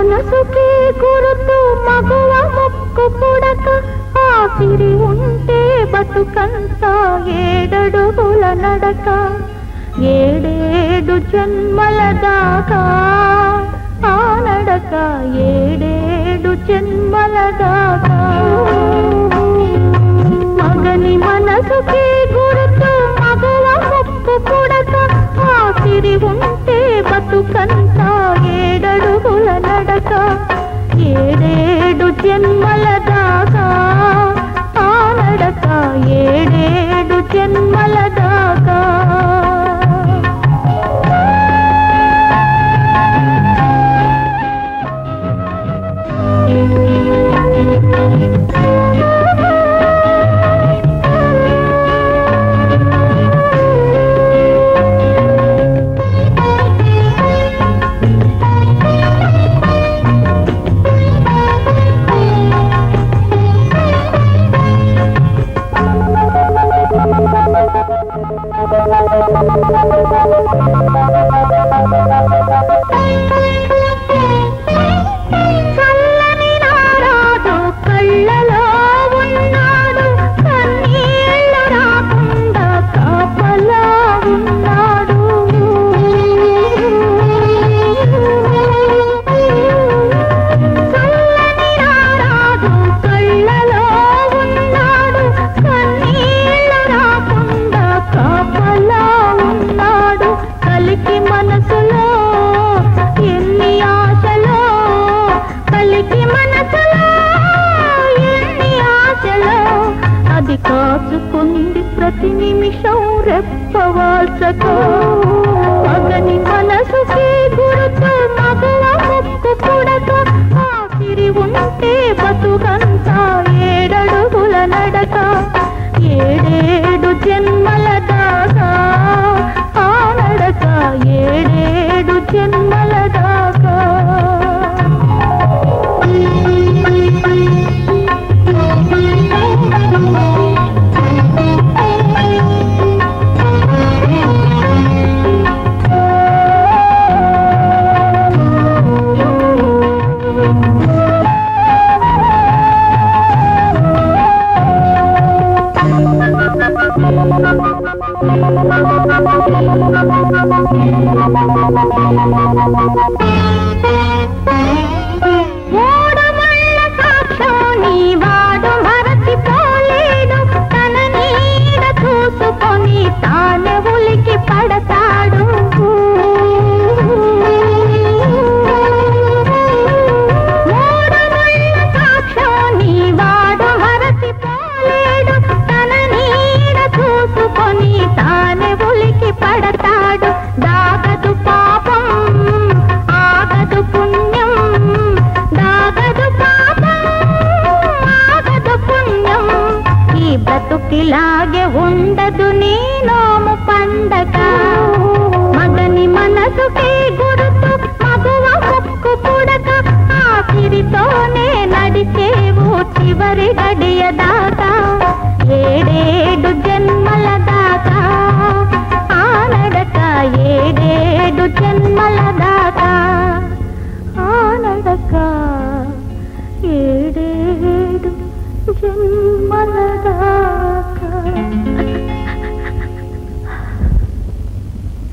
మనసుకి గురుతు మగువ ముక్కు పుడక. ఆసిరి ఉంటే బతుకంత ఏడడుగుల నడక. ఏడేడు జన్మల దాకా ఆ నడక. ఏడేడు జన్మల దాకా ఏడేడు జన్మల దాకా ఆ నడక ఏడేడు జన్మల దాకా Thank you. ప్రతి నిమిషం రెప్పవాల్సతో మగని మనసుకి గురుతు మగవ ముక్కు పుడక ఆసిరి ఉంటే బతుకంతా ఏడడుగుల నడక. Thank you. బ్రతుకిలాగే ఉండదు నీ నోము పండగ. మగని మనసుకి గురుతు మగువ ముక్కు పుడక ఆఖరితోనే నడిచేవు చివరి గడియ దాకా. ఏడేడు జన్మల దాకా ఆ నడక ఏడేడు జన్మల దాకా. ఆ నడక ఏడేడు జన్మ